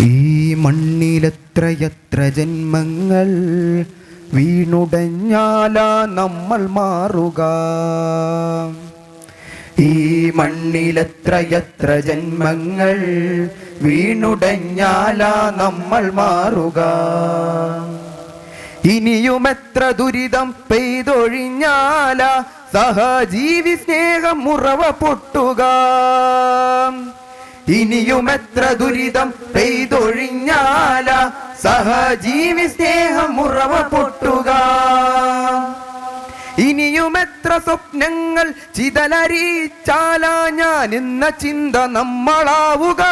ഈ മണ്ണിലെത്രയത്ര ജന്മങ്ങൾ വീണുടഞ്ഞാലാ നമ്മൾ മാറുക. ഈ മണ്ണിലെത്രയത്ര ജന്മങ്ങൾ വീണുടഞ്ഞാലാ നമ്മൾ മാറുക. ഇനിയുമെത്ര ദുരിതം പെയ്തൊഴിഞ്ഞാല സഹജീവി സ്നേഹം മുറവ പൊട്ടുക. ഇനിയുമെത്ര ദുരിതം പെയ്തൊഴിഞ്ഞാല സഹജീവി സ്നേഹം മുറവ പൊട്ടുക. ഇനിയും എത്ര സ്വപ്നങ്ങൾ ചിതലരിച്ചാല ഞാൻ എന്ന ചിന്ത നമ്മളാവുക.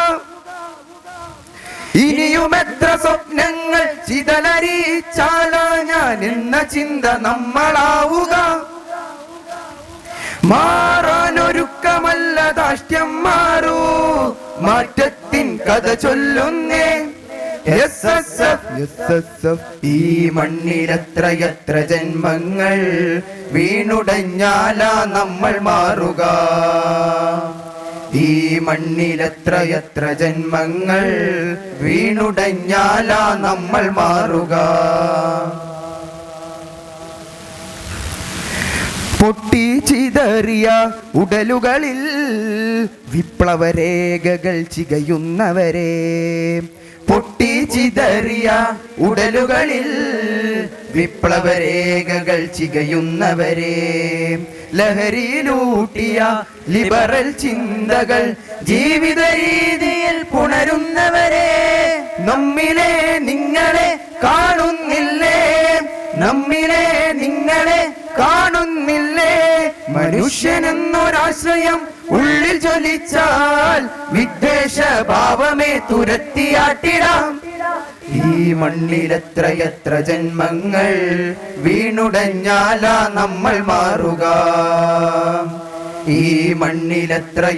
ഇനിയും എത്ര സ്വപ്നങ്ങൾ ചിതലരിച്ചാല ഞാൻ എന്ന ചിന്ത നമ്മളാവുക. മാറാനൊരുക്കമല്ല മാറ്റത്തിൻ കഥ ചൊല്ലുന്നേ. ഈ മണ്ണിലെത്രയെത്ര ജന്മങ്ങൾ വീണുടഞ്ഞാലാ നമ്മൾ മാറുക. ഈ മണ്ണിലെത്രയെത്ര ജന്മങ്ങൾ വീണുടഞ്ഞാലാ നമ്മൾ മാറുക. പൊട്ടി ചിതറിയ ഉടലുകളിൽ വിപ്ലവരേഖകൾ ചികയുന്നവരെ. പൊട്ടി ചിതറിയ ഉടലുകളിൽ വിപ്ലവരേഖകൾ ചികയുന്നവരെ. ലഹരിയിലൂട്ടിയ ലിബറൽ ചിന്തകൾ ജീവിത രീതിയിൽ പുണരുന്നവരെ. നമ്മിലെ നിങ്ങളെ കാണുന്നില്ലേ? നമ്മിലെ നിങ്ങളെ കാണുന്നില്ലേ? മനുഷ്യനെന്നൊരാശ്രയം ഉള്ളിൽ ജ്വലിച്ചാൽ വിദ്വേഷ ഭാവമേ തുരത്തിയാട്ടിടാം. ഈ മണ്ണിലെത്രയെത്ര ജന്മങ്ങൾ വീണുടഞ്ഞാലാ നമ്മൾ മാറുക. ഈ മണ്ണിലെത്രയെത്ര